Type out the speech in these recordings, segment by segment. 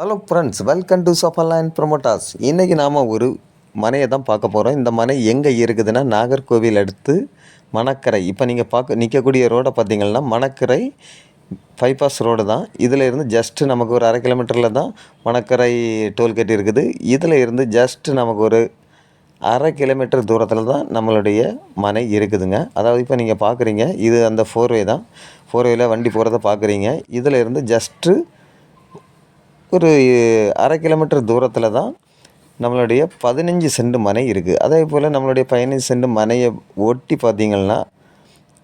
Hello friends welcome to Safal and promoters இன்றைக்கி நாம் ஒரு மனையை தான் பார்க்க போகிறோம் இந்த மனை எங்கே இருக்குதுன்னா நாகர்கோவில் அடுத்து மணக்கரை. இப்போ நீங்கள் பார்க்க நிற்கக்கூடிய ரோடை பார்த்தீங்கன்னா மணக்கரை பைபாஸ் ரோடு தான். இதில் இருந்து ஜஸ்ட்டு நமக்கு ஒரு அரை கிலோமீட்டரில் தான் மணக்கரை டோல்கேட் இருக்குது. இதில் இருந்து ஜஸ்ட்டு நமக்கு ஒரு அரை கிலோமீட்டர் தூரத்தில் தான் நம்மளுடைய மனை இருக்குதுங்க. அதாவது இப்போ நீங்கள் பார்க்குறீங்க இது அந்த ஃபோர்வே தான். ஃபோர்வேயில் வண்டி போகிறத பார்க்குறீங்க. இதில் இருந்து ஜஸ்ட்டு ஒரு அரை கிலோமீட்டர் தூரத்தில் தான் நம்மளுடைய பதினஞ்சு சென்ட் மனை இருக்குது அதே போல் நம்மளுடைய பதினஞ்சு சென்ட் மனையை ஒட்டி பார்த்திங்கன்னா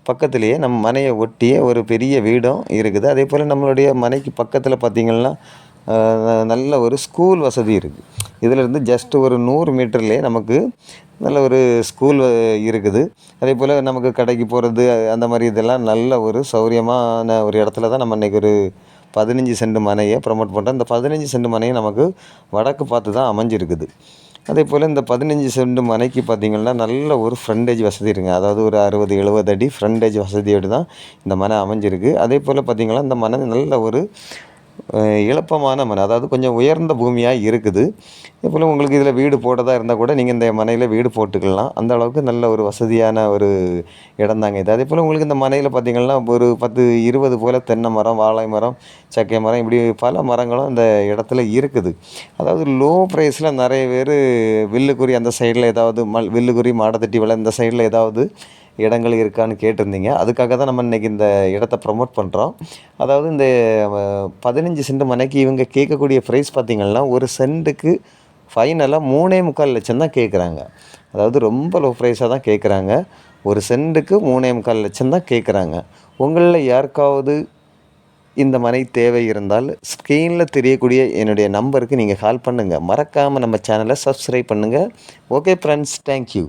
பக்கத்துலேயே நம்ம மனையை ஒட்டியே ஒரு பெரிய வீடும் இருக்குது. அதே போல் நம்மளுடைய மனைக்கு பக்கத்தில் பார்த்திங்கன்னா நல்ல ஒரு ஸ்கூல் வசதி இருக்குது இதிலிருந்து ஜஸ்ட் ஒரு நூறு மீட்டர்லேயே நமக்கு நல்ல ஒரு ஸ்கூல் இருக்குது. அதே போல் நமக்கு கடைக்கு போகிறது அந்த மாதிரி இதெல்லாம் நல்ல ஒரு சௌரியமான ஒரு இடத்துல தான் நம்ம இன்றைக்கி ஒரு பதினஞ்சு சென்ட் மனையை ப்ரமோட் பண்ணுறோம் இந்த பதினஞ்சு சென்ட் மனையை நமக்கு வடக்கு பார்த்து தான் அமைஞ்சிருக்குது. அதே போல் இந்த பதினஞ்சு சென்ட் மனைக்கு பார்த்திங்கன்னா நல்ல ஒரு ஃப்ரண்டேஜ் வசதி இருக்குங்க. அதாவது ஒரு அறுபது எழுபது அடி ஃப்ரண்டேஜ் வசதியோடு தான் இந்த மனை அமைஞ்சிருக்கு. அதே போல் பார்த்திங்கன்னா இந்த மனை நல்ல ஒரு இழப்பமான மனை. அதாவது கொஞ்சம் உயர்ந்த பூமியாக இருக்குது. அதே போல் உங்களுக்கு இதில் வீடு போட்டதாக இருந்தால் கூட நீங்கள் இந்த மனையில் வீடு போட்டுக்கலாம். அந்த அளவுக்கு நல்ல ஒரு வசதியான ஒரு இடம்தாங்க இது. அதே போல் உங்களுக்கு இந்த மனையில் பார்த்திங்கன்னா ஒரு பத்து இருபது போல் தென்னை மரம் வாழை மரம் சக்கை மரம் இப்படி பல மரங்களும் இந்த இடத்துல இருக்குது. அதாவது லோ ப்ரைஸில் நிறைய பேர் வில்லுக்குறி அந்த சைடில் ஏதாவது மல் வில்லுக்குறி மாடத்தட்டி வலை இந்த சைடில் ஏதாவது இடங்கள் இருக்கான்னு கேட்டிருந்தீங்க. அதுக்காக தான் நம்ம இன்றைக்கி இந்த இடத்த ப்ரமோட் பண்ணுறோம் அதாவது இந்த பதினஞ்சு சென்ட் மனைக்கு இவங்க கேட்கக்கூடிய ப்ரைஸ் பார்த்திங்கன்னா ஒரு சென்ட்டுக்கு ஃபைனலாக மூணே முக்கால் லட்சம் தான் கேட்குறாங்க. அதாவது ரொம்ப லோ ப்ரைஸாக தான் கேட்குறாங்க. ஒரு சென்ட்டுக்கு மூணே முக்கால் லட்சம் தான் கேட்குறாங்க. உங்களில் யாருக்காவது இந்த மனை தேவை இருந்தால் ஸ்க்ரீனில் தெரியக்கூடிய என்னுடைய நம்பருக்கு நீங்கள் கால் பண்ணுங்கள் மறக்காமல் நம்ம சேனலை சப்ஸ்கிரைப் பண்ணுங்கள் ஓகே ஃப்ரெண்ட்ஸ் தேங்க்யூ